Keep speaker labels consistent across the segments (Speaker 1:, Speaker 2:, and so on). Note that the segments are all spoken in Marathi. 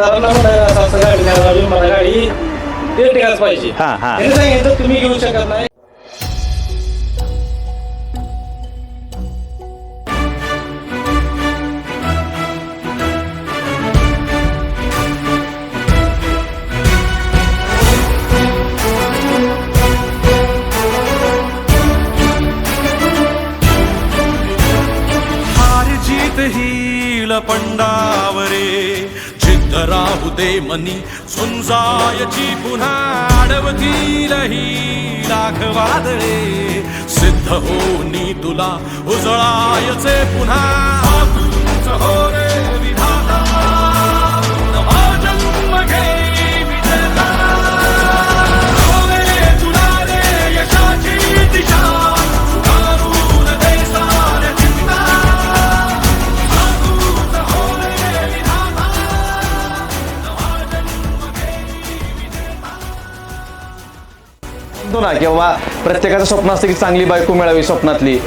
Speaker 1: सरांना म्हणायला असं असं गाडी मला गाडी ते पाहिजे
Speaker 2: हा, हा.
Speaker 1: त्यांनी सांगितलं तुम्ही घेऊ शकत नाही
Speaker 3: हार जीत ही राहू दे मनी. झुंजायची पुन्हा अडवतील ही लाख वादळे सिद्ध होनी तुला. उजळायचे पुन्हा. तूच हो
Speaker 2: म्हणतो ना की बाबा प्रत्येकाचं स्वप्न असतं की चांगली बायको मिळावी स्वप्नातली.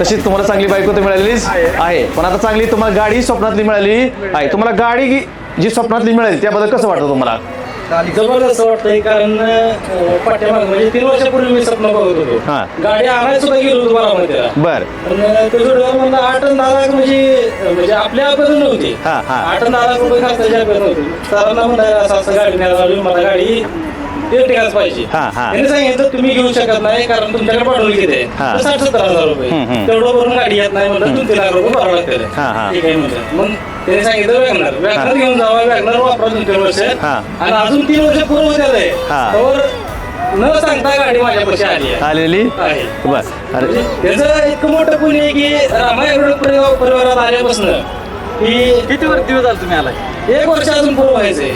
Speaker 2: तशीच तुम्हाला चांगली बायको तर मिळालेलीच आहे. पण आता चांगली तुम्हाला गाडी स्वप्नातली मिळाली आहे. तुम्हाला गाडी जी- स्वप्नातली मिळाली त्याबद्दल कसं वाटतं तुम्हाला?
Speaker 1: जबरदस्त वाटतंय कारण म्हणजे तीन वर्षापूर्वी मी स्वप्न बघत. होतो. गाडी आणायला सुद्धा गेलो होतो बारामतीला
Speaker 2: बर.
Speaker 1: पण ते जोडीदार म्हणला आठ आणि दहा लाख म्हणजे म्हणजे आपल्या नव्हती. आठ आणि दहा लाख रुपये खर्चाची आपल्याला नव्हती. सरांना म्हणायला असं असं गाडी मला गाडी ते टिकाच पाहिजे
Speaker 2: हा, हा.
Speaker 1: त्यांनी सांगितलं तुम्ही घेऊ शकत नाही कारण तुमच्याकडे पाठवली किती
Speaker 2: हा.
Speaker 1: आहे साठ सत्तर हजार रुपये
Speaker 2: हम्म, हम्म.
Speaker 1: तेवढं भरून गाडी येत नाही म्हणलं दोन तीन लाख रुपये भरावं लागतील
Speaker 2: हा, हा.
Speaker 1: ठीक आहे म्हणलं मग त्यांनी सांगितलं वॅगनर वॅगनर घेऊन जावा वॅगनर वापरा दोन तीन वर्ष
Speaker 2: हा.
Speaker 1: आणि अजून तीन वर्ष पूर्ण होत आलंय
Speaker 2: हा.
Speaker 1: तर न सांगता गाडी माझ्यापाशी आली आहे
Speaker 2: आलेली
Speaker 1: आहे.
Speaker 2: बर अरे
Speaker 1: त्याचं इतकं मोठं पुण्य आहे की रामायण परिवार परिवारात आल्यापासून
Speaker 4: किती वर दिवस झाले तुम्ही आलाय?
Speaker 1: एक वर्ष अजून पूर्ण व्हायचंय.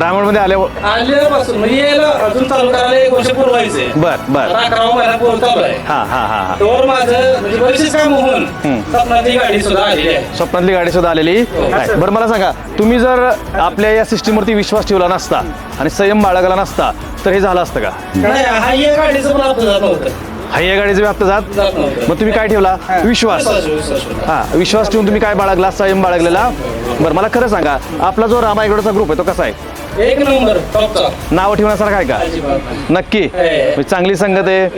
Speaker 2: रावणमध्ये आल्यावर
Speaker 1: आल्यापासून म्हणजे यायला अजून चालू करायला एक वर्ष पूर्ण व्हायचंय.
Speaker 2: बर बर.
Speaker 1: आता अकरावा महिना पूर्ण चालू आहे.
Speaker 2: हा हा हा हा.
Speaker 1: तोवर माझं म्हणजे बरेचसे काम होऊन. स्वप्नातली गाडी सुद्धा आलेली आहे.
Speaker 2: स्वप्नातली गाडी सुद्धा आलेली. आहे. बरं मला सांगा तुम्ही जर आपल्या या सिस्टीमवरती विश्वास ठेवला नसता आणि संयम बाळगला नसता तर हे झालं असतं का?
Speaker 1: नाही हा या गाडीचं पण आपलं जात नव्हतं.
Speaker 2: हा या गाडीचं व्याप्त जात मग तुम्ही काय ठेवला? विश्वास. हा विश्वास ठेवून तुम्ही काय बाळगला? संयम बाळगलेला? बरं मला खरं सांगा आपला जो रामायगडचा ग्रुप आहे तो कसा आहे?
Speaker 1: एक नंबर टॉपचा
Speaker 2: नाव ठेवण्यासारखा आहे का. नक्की. म्हणजे चांगली संगत आहे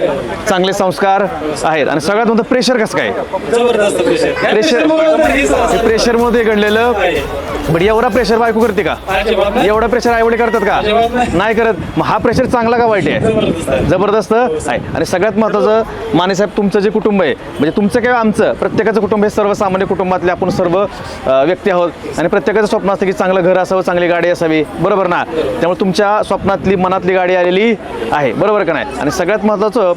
Speaker 2: चांगले संस्कार आहेत. आणि सगळ्यात मोठं प्रेशर कसं काय?
Speaker 1: जबरदस्त प्रेशर
Speaker 2: प्रेशर प्रेशरमध्ये घडलेलं. बट एवढा प्रेशर बायको करते का?
Speaker 1: अजिबात नाही.
Speaker 2: एवढा प्रेशर आईवडे करतात का?
Speaker 1: नाही.
Speaker 2: नाही करत. मग हा प्रेशर चांगला का वाईट आहे?
Speaker 1: जबरदस्त आहे.
Speaker 2: जबरदस्त आहे. आणि सगळ्यात महत्त्वाचं मानेसाहेब तुमचं जे कुटुंब आहे म्हणजे तुमचं किंवा आमचं प्रत्येकाचं कुटुंब हे सर्वसामान्य कुटुंबातले आपण सर्व अं, व्यक्ती आहोत. आणि प्रत्येकाचं स्वप्न असतं की चांगलं घर असावं चांगली गाडी असावी. बरोबर ना त्यामुळे तुमच्या स्वप्नातली मनातली गाडी आलेली आहे. बरोबर का नाही? आणि सगळ्यात महत्त्वाचं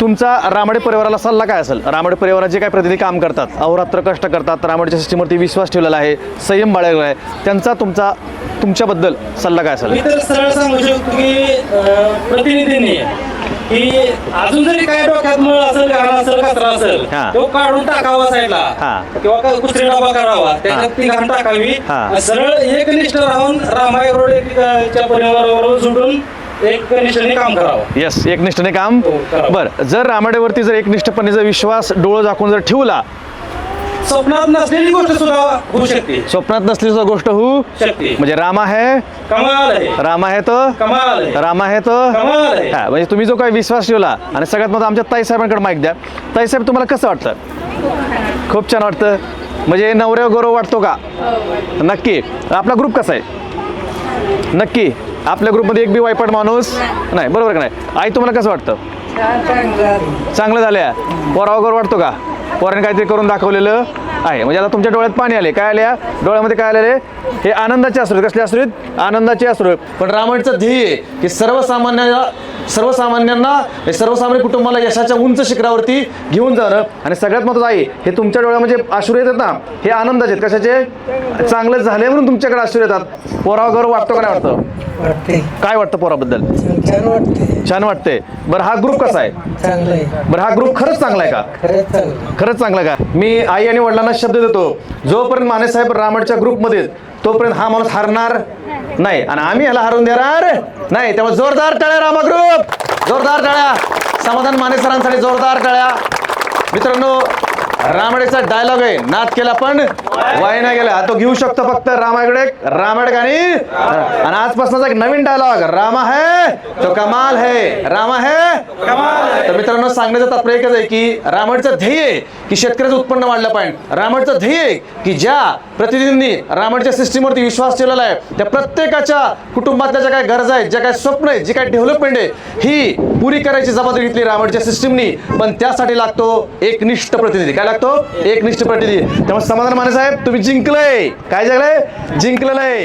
Speaker 2: तुमचा रामडे परिवाराला सल्ला काय असेल? रामडे परिवाराचे जे काही प्रतिनिधी काम करतात अहोरात्र कष्ट करतात रामडेच्या सिस्टीमवरती विश्वास ठेवलेला आहे संयम बाळगला आहे त्यांचा तुमचा तुमच्याबद्दल सल्ला काय असेल?
Speaker 1: मी तर सरळ सांगू शकतो की प्रतिनिधींनी की अजून जरी काय डोक्यात मळ असेल घाण असेल कचरा असेल
Speaker 2: हा.
Speaker 1: तो काढून टाकावा साईडला
Speaker 2: हा.
Speaker 1: किंवा का- कुत्री डबा करावा त्याच्यात ती घाण टाकावी
Speaker 2: हा.
Speaker 1: सरळ एकनिष्ठ राहून रामाय रोडच्या परिवाराबरोबर सुटून एक निष्ठेने काम करावं
Speaker 2: येस एकनिष्ठने काम
Speaker 1: हो.
Speaker 2: बरं जर रामाडेवरती जर एकनिष्ठपणे जर विश्वास डोळं झाकून जर ठेवला
Speaker 1: स्वप्नात नसलेली गोष्ट सुद्धा होऊ शकते.
Speaker 2: स्वप्नात नसली सुद्धा गोष्ट होऊ
Speaker 1: शकते.
Speaker 2: म्हणजे राम आहे.
Speaker 1: कमाल आहे.
Speaker 2: राम आहे तो.
Speaker 1: कमाल आहे.
Speaker 2: राम आहे तो.
Speaker 1: कमाल आहे.
Speaker 2: हा म्हणजे तुम्ही जो काही विश्वास ठेवला आणि सगळ्यात महत्त्वाचं आमच्या ताई साहेबांकडे माईक द्या. ताई साहेब तुम्हाला कसं वाटतं? खूप छान वाटतं. म्हणजे नवऱ्या गौरव वाटतो का? नक्की. आपला ग्रुप कसा आहे? नक्की. आपल्या ग्रुपमध्ये एक बी वायपट माणूस नाही बरोबर का नाही? आई तुम्हाला कसं वाटतं? चांगलं. झालं पोरावा गौरव वाटतो का? पोराने काहीतरी करून दाखवलेलं. आहे. म्हणजे आता तुमच्या डोळ्यात पाणी आले काय आल्या? डोळ्यामध्ये काय आलेले हे आनंदाचे आहेत. कसले आहेत? आनंदाचे आहेत. पण रामायणचं ध्येय की सर्वसामान्याला सर्वसामान्यांना हे सर्वसामान्य कुटुंबाला यशाच्या उंच शिखरावरती घेऊन जाणं. आणि सगळ्यात महत्त्वाचं आहे हे तुमच्या डोळ्यामध्ये अश्रू येतात ना हे आनंदाचे आहेत. कशाचे? चांगलं झाले म्हणून तुमच्याकडे अश्रू येतात. पोरावा गौरव वाटतो का नाही वाटतं? काय वाटतं पोराबद्दल?
Speaker 5: छान वाटते.
Speaker 2: छान वाटते. बरं हा ग्रुप कसा आहे? बरं हा ग्रुप खरंच चांगला आहे का?
Speaker 5: खरंच चांगलं
Speaker 2: खरंच चांगला का? मी आई आणि वडिलांना शब्द देतो. जोपर्यंत मानेसाहेब रामडच्या ग्रुपमध्ये तोपर्यंत हा माणूस हारणार नाही. आणि आम्ही ह्याला हरवून देणार नाही. त्यामुळे जोरदार टाळ्या रामा ग्रुप जोरदार टाळ्या. समाधान माने सरांसाठी जोरदार टाळ्या. मित्रांनो रामडेचा डायलॉग आहे. नाच केला पण वाय नाही गेला. तो घेऊ शकतो फक्त रामाकडे. रामायण गाणी. आणि आजपासूनचा एक नवीन डायलॉग रामा है तो कमाल है. रामा है कमाल तर मित्रांनो सांगण्याचं तात्पर्य एकच आहे की रामायणचं ध्येय आहे की शेतकऱ्याचं उत्पन्न वाढलं पाहिजे. रामायणचं ध्येय आहे की ज्या प्रतिनिधींनी रामायणच्या सिस्टीमवरती विश्वास ठेवलेला आहे त्या प्रत्येकाच्या कुटुंबातल्या ज्या काही गरजा आहेत ज्या काही स्वप्न आहेत जी काही डेव्हलपमेंट आहे ही पुरी करायची जबाबदारी घेतली रामायणच्या सिस्टीमनी. पण त्यासाठी लागतो एकनिष्ठ प्रतिनिधी. काय लागतो? एकनिष्ठ प्रतिनिधी. त्यामुळे समाधान माने साहेब तुम्ही जिंकलंय. काय झालंय जिंकलेलं आहे.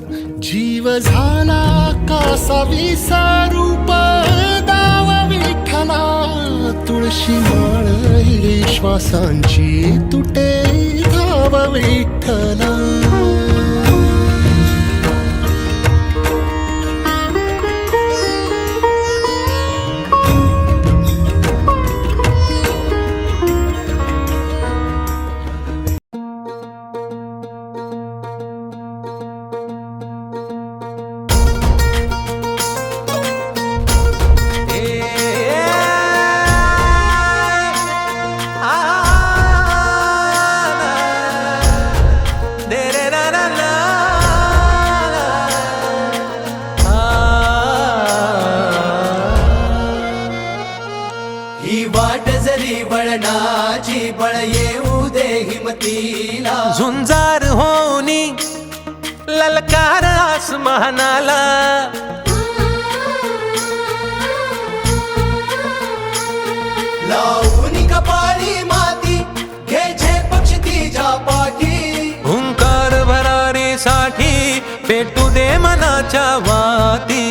Speaker 6: जीव झाला कासा विसारूप दाव विठ्ठला तुळशी माळ श्वासांची तुटे धाव विठ्ठला.
Speaker 7: हिमतीला
Speaker 3: झुंजार होनी ललकार आसमानाला.
Speaker 7: लावून कपाळी माती घ्यायचे पक्ष तिच्या पाठी.
Speaker 3: हुंकार भरारीसाठी पेटू दे मनाच्या वाती.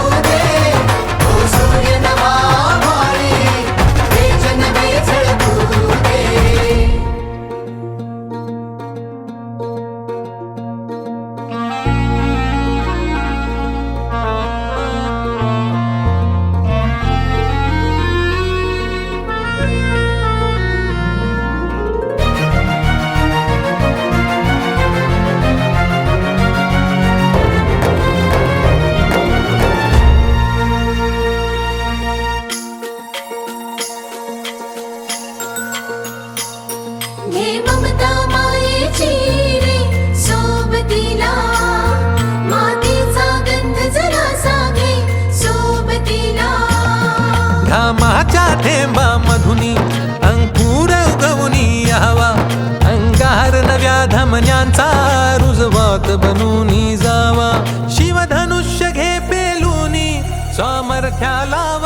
Speaker 8: हे ममता मायेची रे सोबतीला. मातीचा गंध सोबतीला.
Speaker 3: घामाच्या थेंबा मधुनी अंकुर उगवनी यावा. अंगार नव्या धमन्यांचा रुजवात बनूनी जावा. शिवधनुष्य घे पेलूनी सामर्थ्याला